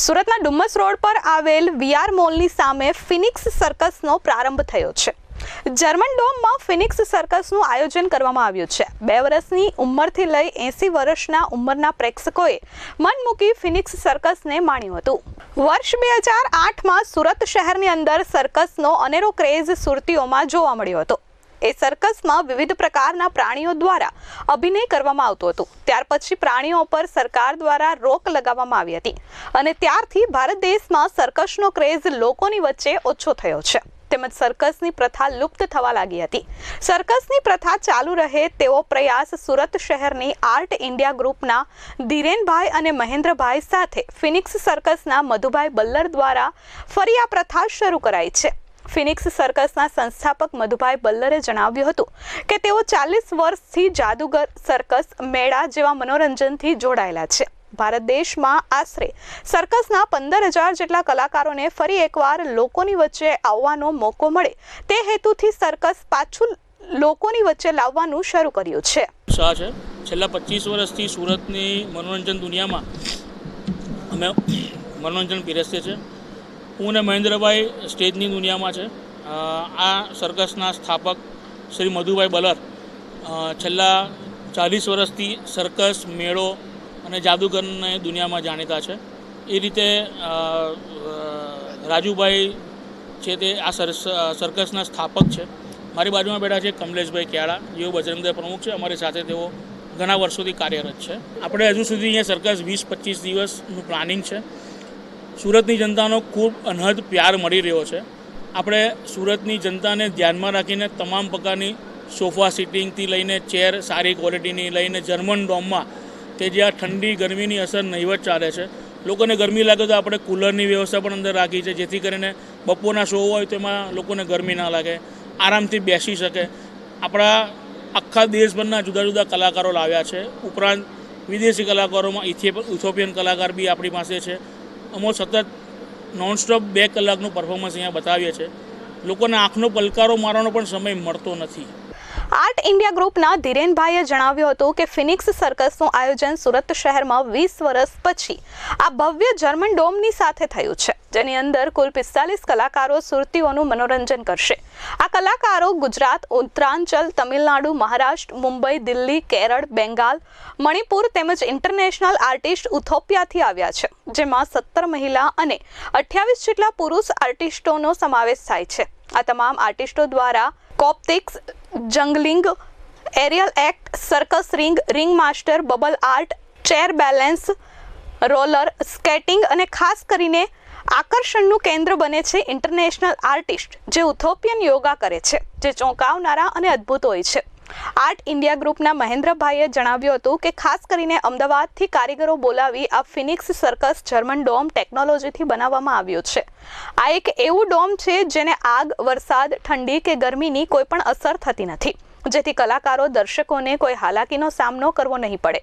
સુરતના ડુમ્મસ રોડ પર આવેલ વીઆર મોલની સામે ફિનિક્સ સર્કસનો પ્રારંભ થયો છે. જર્મન ડોમમાં ફિનિક્સ સર્કસનું આયોજન કરવામાં આવ્યું છે. બે વર્ષની ઉંમરથી લઈ એંસી વર્ષના ઉંમરના પ્રેક્ષકોએ મન મૂકી ફિનિક્સ સર્કસને માણ્યું હતું. વર્ષ બે હજાર આઠમાં સુરત શહેરની અંદર સર્કસનો અનેરો ક્રેઝ સુરતીઓમાં જોવા મળ્યો હતો. એ સર્કસમાં વિવિધ પ્રકારના પ્રાણીઓ દ્વારા અભિનય કરવામાં આવતો હતો. ત્યાર પછી પ્રાણીઓ પર સરકાર દ્વારા રોક લગાવવામાં આવી હતી અને ત્યારથી ભારત દેશમાં સર્કસનો ક્રેઝ લોકોની વચ્ચે ઓછો થયો છે. તેમજ સર્કસની પ્રથા લુપ્ત થવા લાગી હતી. સર્કસની પ્રથા ચાલુ રહે તેવો પ્રયાસ સુરત શહેરની આર્ટ ઇન્ડિયા ગ્રુપના ધીરેનભાઈ અને મહેન્દ્રભાઈ સાથે ફિનિક્સ સર્કસના મધુભાઈ બલ્લર દ્વારા ફરી આ પ્રથા શરૂ કરાઈ છે. ફિનિક્સ સર્કસના સંસ્થાપક મધુભાઈ બલ્લરે જણાવ્યું હતું કે તેઓ ચાલીસ વર્ષથી જાદુગર સર્કસ મેળા જેવા મનોરંજનથી જોડાયેલા છે. ભારત દેશમાં આશરે સર્કસના પંદર હજાર જેટલા કલાકારોને ફરી એકવાર લોકોની વચ્ચે આવવાનો મોકો મળે તે હેતુથી સર્કસ પાછું લોકોની વચ્ચે લાવવાનું શરૂ કર્યું છે. છે. છેલ્લા પચીસ વર્ષથી સુરતની મનોરંજન દુનિયામાં અમે મનોરંજન પીરસીએ છીએ. હું અને મહેન્દ્રભાઈ સ્ટેજની દુનિયામાં છે. આ સર્કસના સ્થાપક શ્રી મધુભાઈ બલર છેલ્લા ચાલીસ વર્ષથી સર્કસ મેળો અને જાદુગરને દુનિયામાં જાણીતા છે. એ રીતે રાજુભાઈ છે તે આ સર- સર્કસના સ્થાપક છે. મારી બાજુમાં બેઠા છે કમલેશભાઈ કેળા, જેઓ બજરંગદળ પ્રમુખ છે. અમારી સાથે તેઓ ઘણા વર્ષોથી કાર્યરત છે. આપણે હજુ સુધી અહીંયા સર્કસ વીસ પચીસ દિવસનું પ્લાનિંગ છે. સુરતની જનતાનો ખૂબ અનહદ પ્યાર મળી રહ્યો છે. આપણે સુરતની જનતાને ધ્યાનમાં રાખીને તમામ પ્રકારની સોફા સિટિંગથી લઈને ચેર સારી ક્વોલિટીની લઈને જર્મન ડોમમાં કે જ્યાં ઠંડી ગરમીની અસર નહીવત ચાલે છે. લોકોને ગરમી લાગે તો આપણે કુલરની વ્યવસ્થા પણ અંદર રાખી છે, જેથી કરીને બપોરના શો હોય તો એમાં લોકોને ગરમી ના લાગે, આરામથી બેસી શકે. આપણા આખા દેશભરના જુદા જુદા કલાકારો લાવ્યા છે. ઉપરાંત વિદેશી કલાકારોમાં ઇથિયોપ- ઇથોપિયન કલાકાર બી આપણી પાસે છે. અમો સતત નોનસ્ટોપ બે કલાકનું પરફોર્મન્સ અહીંયા બતાવીએ છીએ લોકોને આંખનો પલકારો મારવાનો પણ સમય મળતો નથી. આર્ટ ઇન્ડિયા ગ્રુપના ધીરેનભાઈએ જણાવ્યું હતું કે ફિનિક્સ સર્કસનું આયોજન સુરત શહેરમાં વીસ વર્ષ પછી આ ભવ્ય જર્મન ડોમની સાથે થયું છે, જેની અંદર કુલ પિસ્તાલીસ કલાકારો સુરતીઓનું મનોરંજન કરશે. આ કલાકારો ગુજરાત, ઉત્તરાંચલ, તમિલનાડુ, મહારાષ્ટ્ર, મુંબઈ, દિલ્હી, કેરળ, બેંગાલ, મણિપુર તેમજ ઇન્ટરનેશનલ આર્ટિસ્ટ ઉથોપિયાથી આવ્યા છે, જેમાં સત્તર મહિલા અને અઠ્યાવીસ જેટલા પુરુષ આર્ટિસ્ટોનો સમાવેશ થાય છે. આ તમામ આર્ટિસ્ટો દ્વારા કોપ્ટિક્સ juggling, aerial act, circus ring ring master, bubble art, chair balance, roller, skating અને ખાસ કરીને આકર્ષણનું કેન્દ્ર બને છે ઇન્ટરનેશનલ આર્ટિસ્ટ, જે ઉથોપિયન યોગા કરે છે, જે ચોંકાવનારા અને અદ્ભુત હોય છે. આર્ટ ઇન્ડિયા ગ્રુપના મહેન્દ્રભાઈએ જણાવ્યું હતું કે ખાસ કરીને અમદાવાદથી કારીગરો બોલાવી આ ફિનિક્સ સર્કસ જર્મન ડોમ ટેકનોલોજીથી બનાવવામાં આવ્યો છે. આ એક એવું ડોમ છે જેને આગ, વરસાદ, ઠંડી કે ગરમીની કોઈ પણ અસર થતી નથી. જેથી કલાકારો, દર્શકોને કોઈ હાલાકીનો સામનો કરવો નહીં પડે.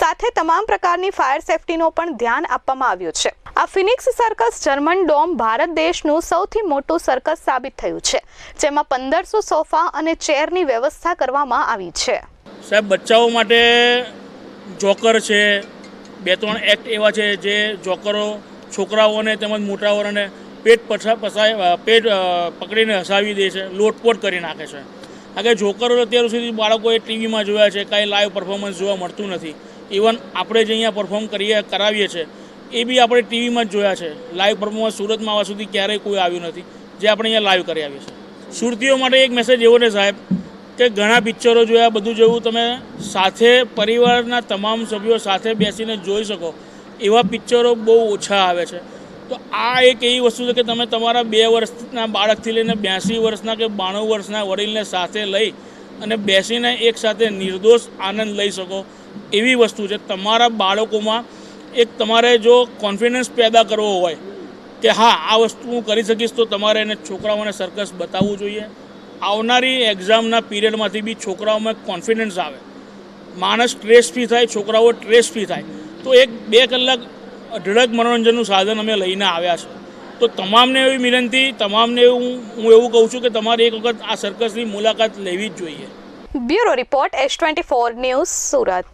સાથે તમામ પ્રકારની ફાયર સેફટીનો પણ ધ્યાન આપવામાં આવ્યું છે. આ phoenix circus German dome Bharat દેશનું સૌથી મોટું સર્કસ સાબિત થયું છે, જેમાં પંદરસો સોફા અને ચેરની વ્યવસ્થા કરવામાં આવી છે. સાહેબ, બચ્ચાઓ માટે જોકર છે, બે ત્રણ એક્ટ એવા છે જે જોકરો છોકરાઓને તેમજ મોટાઓને પેટ પછા પસાય પેટ પકડીને હસાવી દે છે, લોટપોટ કરી નાખે છે. કે જોકરો અત્યાર સુધી બાળકોએ ટીવીમાં જોયા છે, કાંઈ લાઈવ પરફોર્મન્સ જોવા મળતું નથી ઇવન આપણે જે અહીંયા પરફોર્મ કરીએ, કરાવીએ છીએ એ બી આપણે ટીવીમાં જ જોયા છે. લાઈવ પરફોર્મન્સ સુરતમાં આવવા સુધી ક્યારેય કોઈ આવ્યું નથી, જે આપણે અહીંયા લાઈવ કરી આવીએ છીએ. સુરતીઓ માટે એક મેસેજ એવો ને સાહેબ, કે ઘણા પિક્ચરો જોયા, બધું જોયું તમે સાથે પરિવારના તમામ સભ્યો સાથે બેસીને જોઈ શકો, એવા પિક્ચરો બહુ ઓછા આવે છે. તો આ એક એવી વસ્તુ છે કે તમે તમારા બે વર્ષના બાળકથી લઈને બ્યાસી વર્ષના કે બાણું વર્ષના વડીલને સાથે લઈ અને બેસીને એક સાથે નિર્દોષ આનંદ લઈ શકો એવી વસ્તુ છે. તમારા બાળકોમાં એક તમારે જો કોન્ફિડન્સ પેદા કરવો હોય કે હા, આ વસ્તુ હું કરી શકીશ, તો તમારે એને છોકરાઓને સર્કસ બતાવવું જોઈએ. આવનારી એક્ઝામના પીરિયડમાંથી બી છોકરાઓમાં કોન્ફિડન્સ આવે. માણસ સ્ટ્રેસ ફ્રી થાય, છોકરાઓ સ્ટ્રેસ ફ્રી થાય. તો એક બે કલાક અઢળક મનોરંજનનું સાધન અમે લઈને આવ્યા છે. તો તમામને એવી વિનંતી તમામને એવું હું એવું કહું છું કે તમારે એક વખત આ સર્કસની મુલાકાત લેવી જ જોઈએ. Bureau report S twenty four news Surat.